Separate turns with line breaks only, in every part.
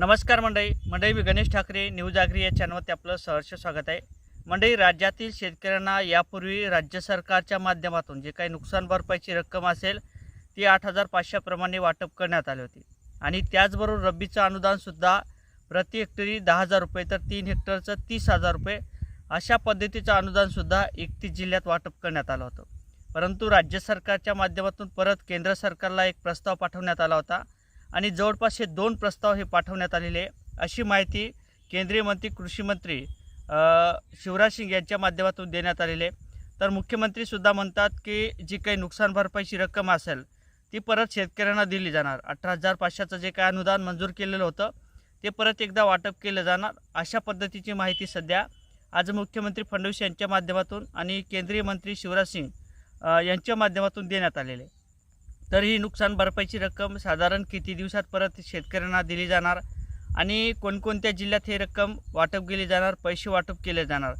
नमस्कार मंडळी. मंडळी मी गणेश ठाकरे न्यूज आगरी या चॅनलवरती आपलं सहर्ष स्वागत आहे. मंडळी राज्यातील शेतकऱ्यांना यापूर्वी राज्य सरकारच्या माध्यमातून जे काही नुकसान भरपाईची रक्कम असेल ती आठ हजार पाचशेप्रमाणे वाटप करण्यात आली होती. आणि त्याचबरोबर रब्बीचं अनुदानसुद्धा प्रति हेक्टरी दहा हजार रुपये तर तीन हेक्टरचं तीस हजार रुपये अशा पद्धतीचं अनुदानसुद्धा एकतीस जिल्ह्यात वाटप करण्यात आलं होतं. परंतु राज्य सरकारच्या माध्यमातून परत केंद्र सरकारला एक प्रस्ताव पाठवण्यात आला होता. आणि जवळपास हे दोन प्रस्ताव हे पाठवण्यात आलेले अशी माहिती केंद्रीय मंत्री कृषी मंत्री शिवराज सिंग यांच्या माध्यमातून देण्यात आलेले तर मुख्यमंत्रीसुद्धा म्हणतात की जी काही नुकसान भरपाईची रक्कम असेल ती परत शेतकऱ्यांना दिली जाणार. अठरा हजार पाचशेचं जे काय अनुदान मंजूर केलेलं होतं ते परत एकदा वाटप केलं जाणार. अशा पद्धतीची माहिती सध्या आज मुख्यमंत्री फडणवीस यांच्या माध्यमातून आणि केंद्रीय मंत्री शिवराज सिंग यांच्या माध्यमातून देण्यात आलेले आहे. तर ही नुकसान भरपाईची रक्कम साधारण किती दिवसात परत शेतकऱ्यांना दिली जाणार आणि कोणकोणत्या जिल्ह्यात हे रक्कम वाटप केली जाणार पैसे वाटप केले जाणार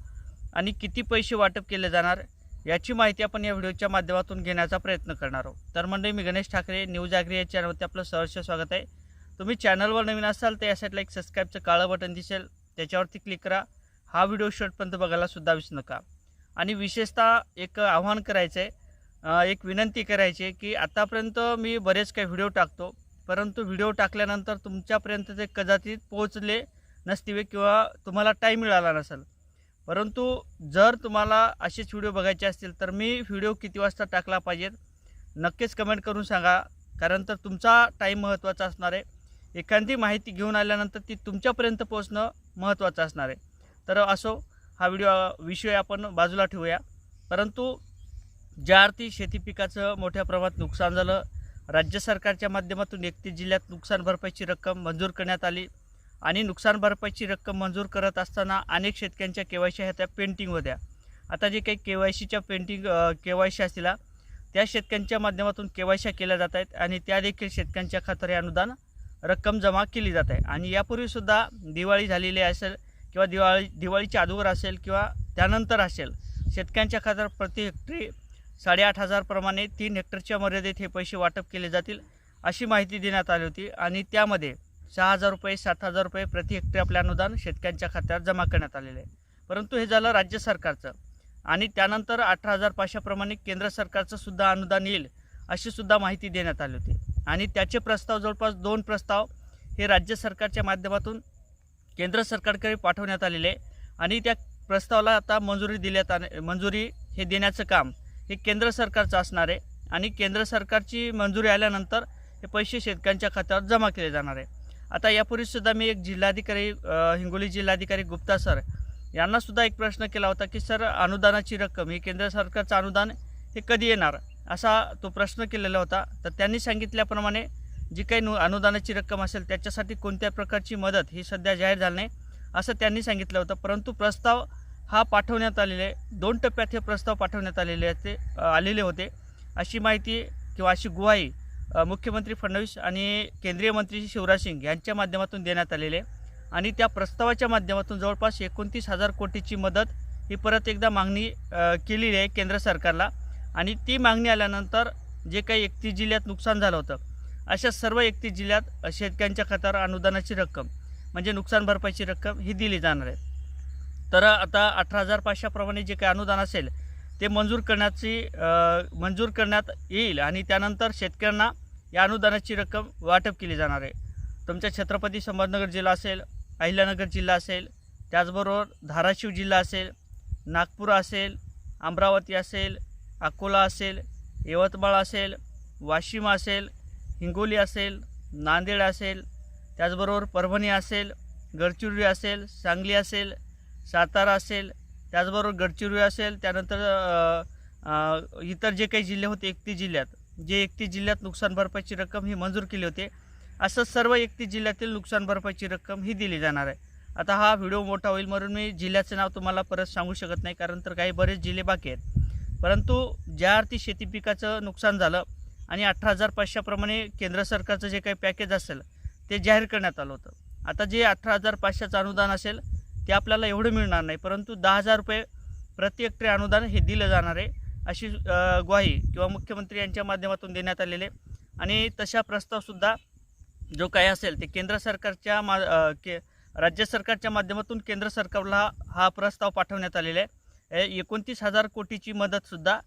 आणि किती पैसे वाटप केले जाणार याची माहिती आपण या व्हिडिओच्या माध्यमातून घेण्याचा प्रयत्न करणार आहोत. तर मंडळी मी गणेश ठाकरे न्यूज आग्री या चॅनलवरती आपलं सहर्ष स्वागत आहे. तुम्ही चॅनलवर नवीन असाल तर या साईडला एक सबस्क्राईबचं काळं बटन दिसेल त्याच्यावरती क्लिक करा. हा व्हिडिओ शेवटपर्यंत बघायला सुद्धा विसरू नका. आणि विशेषतः एक आव्हान करायचं आहे एक विनंती करायची आहे की आतापर्यंत मी बरेच काही व्हिडिओ टाकतो परंतु व्हिडिओ टाकल्यानंतर तुमच्यापर्यंत ते कदाचित पोहोचले नसतील किंवा तुम्हाला टाईम मिळाला नसेल. परंतु जर तुम्हाला असेच व्हिडिओ बघायचे असतील तर मी व्हिडिओ किती वाजता टाकला पाहिजेत नक्कीच कमेंट करून सांगा. कारण तर तुमचा टाईम महत्त्वाचा असणार आहे. एखादी माहिती घेऊन आल्यानंतर ती तुमच्यापर्यंत पोहोचणं महत्त्वाचं असणार आहे. तर असो हा व्हिडिओ विषय आपण बाजूला ठेवूया. परंतु ज्या अर्थी शेती पिकाचं मोठ्या प्रमाणात नुकसान झालं. राज्य सरकारच्या माध्यमातून एकतीस जिल्ह्यात नुकसान भरपाईची रक्कम मंजूर करण्यात आली आणि नुकसान भरपाईची रक्कम मंजूर करत असताना अनेक शेतकऱ्यांच्या के वाय सी ह्या त्या पेंटिंग होत्या. आता जे काही के वाय सीच्या पेंटिंग के वाय सी असतील त्या शेतकऱ्यांच्या माध्यमातून के वाय सी केल्या जात आहेत आणि त्या देखील शेतकऱ्यांच्या खात्यावर हे अनुदान रक्कम जमा केली जात आहे. आणि यापूर्वीसुद्धा दिवाळी झालेली असेल किंवा दिवाळी दिवाळीच्या अगोदर असेल किंवा त्यानंतर असेल शेतकऱ्यांच्या खात्यावर प्रति हेक्टरी साडेआठ हजारप्रमाणे तीन हेक्टरच्या मर्यादेत हे पैसे वाटप केले जातील अशी माहिती देण्यात आली होती आणि त्यामध्ये सहा हजार रुपये सात हजार रुपये प्रति हेक्टर आपले अनुदान शेतकऱ्यांच्या खात्यावर जमा करण्यात आलेले आहे. परंतु हे झालं राज्य सरकारचं आणि त्यानंतर अठरा हजार पाचशेप्रमाणे केंद्र सरकारचं सुद्धा अनुदान येईल अशी सुद्धा माहिती देण्यात आली होती. आणि त्याचे प्रस्ताव जवळपास दोन प्रस्ताव हे राज्य सरकारच्या माध्यमातून केंद्र सरकारकडे पाठवण्यात आलेले आणि त्या प्रस्तावाला आता मंजुरी दिल्यात आले मंजुरी हे देण्याचं काम हे केंद्र सरकारचं असणार आहे आणि केंद्र सरकारची मंजुरी आल्यानंतर हे पैसे शेतकऱ्यांच्या खात्यावर जमा केले जाणार आहे. आता यापूर्वीसुद्धा मी एक जिल्हाधिकारी हिंगोली जिल्हाधिकारी गुप्ता सर यांनासुद्धा एक प्रश्न केला होता की सर अनुदानाची रक्कम ही केंद्र सरकारचं अनुदान हे कधी येणार? असा तो प्रश्न केलेला होता. तर त्यांनी सांगितल्याप्रमाणे जी काही नु अनुदानाची रक्कम असेल त्याच्यासाठी कोणत्या प्रकारची मदत ही सध्या जाहीर झाली नाही असं त्यांनी सांगितलं होतं. परंतु प्रस्ताव हा पाठवण्यात आलेले आहे दोन टप्प्यात हे प्रस्ताव पाठवण्यात आलेले आहेत ते आलेले होते. अशी माहिती किंवा अशी गुवाही मुख्यमंत्री फडणवीस आणि केंद्रीय मंत्री शिवराज सिंग यांच्या माध्यमातून देण्यात आलेले. आहे आणि त्या प्रस्तावाच्या माध्यमातून जवळपास एकोणतीस हजार कोटीची मदत ही परत एकदा मागणी केलेली आहे केंद्र सरकारला. आणि ती मागणी आल्यानंतर जे काही एकतीस जिल्ह्यात नुकसान झालं होतं अशा सर्व एकतीस जिल्ह्यात शेतकऱ्यांच्या खात्यावर अनुदानाची रक्कम म्हणजे नुकसान भरपाईची रक्कम ही दिली जाणार आहे. तर आता अठरा हजार पाचशेप्रमाणे जे काही अनुदान असेल ते मंजूर करण्याची मंजूर करण्यात येईल आणि त्यानंतर शेतकऱ्यांना या अनुदानाची रक्कम वाटप केली जाणार आहे. तुमच्या छत्रपती संभाजनगर जिल्हा असेल अहिल्यानगर जिल्हा असेल त्याचबरोबर धाराशिव जिल्हा असेल नागपूर असेल अमरावती असेल अकोला असेल यवतमाळ असेल वाशिम असेल हिंगोली असेल नांदेड असेल त्याचबरोबर परभणी असेल गडचिरोली असेल सांगली असेल सातारा असेल त्याचबरोबर गडचिरोली असेल त्यानंतर इतर जे काही जिल्हे होते एकतीस जिल्ह्यात जे एकतीस जिल्ह्यात नुकसान भरपाईची रक्कम ही मंजूर केली होती असं सर्व एकतीस जिल्ह्यातील नुकसान भरपाईची रक्कम ही दिली जाणार आहे. आता हा व्हिडिओ मोठा होईल म्हणून मी जिल्ह्याचं नाव तुम्हाला परत सांगू शकत नाही कारण तर काही बरेच जिल्हे बाकी आहेत. परंतु ज्या अर्थी शेती पिकाचं नुकसान झालं आणि अठरा हजार पाचशेप्रमाणे केंद्र सरकारचं जे काही पॅकेज असेल ते जाहीर करण्यात आलं होतं. आता जे अठरा हजार पाचशेचं अनुदान असेल ते आपल्याला एवढं मिळणार नाही. परंतु दहा हजार रुपये प्रति हेक्टरी अनुदान हे दिलं जाणार आहे अशी ग्वाही किंवा मुख्यमंत्री यांच्या माध्यमातून देण्यात आलेले आणि तशा प्रस्तावसुद्धा जो काही असेल ते केंद्र सरकारच्या मा के राज्य सरकारच्या माध्यमातून केंद्र सरकारला हा प्रस्ताव पाठवण्यात आलेला आहे. एकोणतीस हजार कोटीची मदतसुद्धा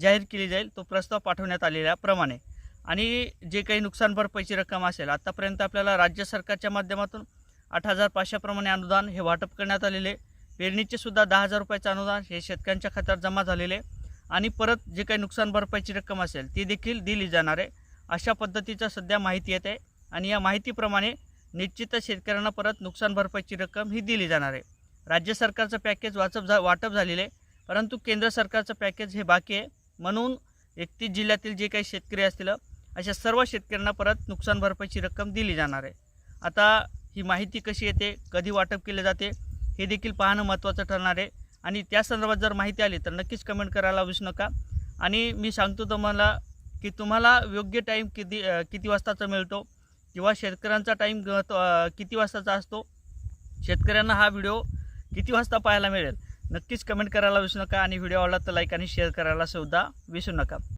जाहीर केली जाईल तो प्रस्ताव पाठवण्यात आलेल्याप्रमाणे आणि जे काही नुकसान भरपाईची रक्कम असेल आत्तापर्यंत आपल्याला राज्य सरकारच्या माध्यमातून आठ हजार पाचशेप्रमाणे अनुदान हे वाटप करण्यात आलेले. पेरणीचे सुद्धा दहा हजार रुपयाचं अनुदान हे शेतकऱ्यांच्या खात्यात जमा झालेले. आणि परत जे काही नुकसान भरपाईची रक्कम असेल ती देखील दिली जाणार. आहे अशा पद्धतीचं सध्या माहिती येत आहे. आणि या माहितीप्रमाणे निश्चितच शेतकऱ्यांना परत नुकसान भरपाईची रक्कम ही दिली जाणार आहे. राज्य सरकारचं पॅकेज वाचप झा वाटप झालेलं. आहे परंतु केंद्र सरकारचं पॅकेज हे बाकी आहे. म्हणून एकतीस जिल्ह्यातील जे काही शेतकरी असतील अशा सर्व शेतकऱ्यांना परत नुकसान भरपाईची रक्कम दिली जाणार आहे. आता ही माहिती कशी येते कधी वाटप केले जाते हे देखील पाहणं महत्त्वाचं ठरणार आहे. आणि त्या संदर्भात जर माहिती आली तर नक्कीच कमेंट करायला विसरू नका. आणि मी सांगतो तुम्हाला की तुम्हाला योग्य टाईम किती किती वाजताचा मिळतो किंवा शेतकऱ्यांचा टाईम किती वाजताचा असतो शेतकऱ्यांना हा व्हिडिओ किती वाजता पाहायला मिळेल नक्कीच कमेंट करायला विसरू नका. आणि व्हिडिओ आवडला तर लाईक आणि शेअर करायला सुद्धा विसरू नका.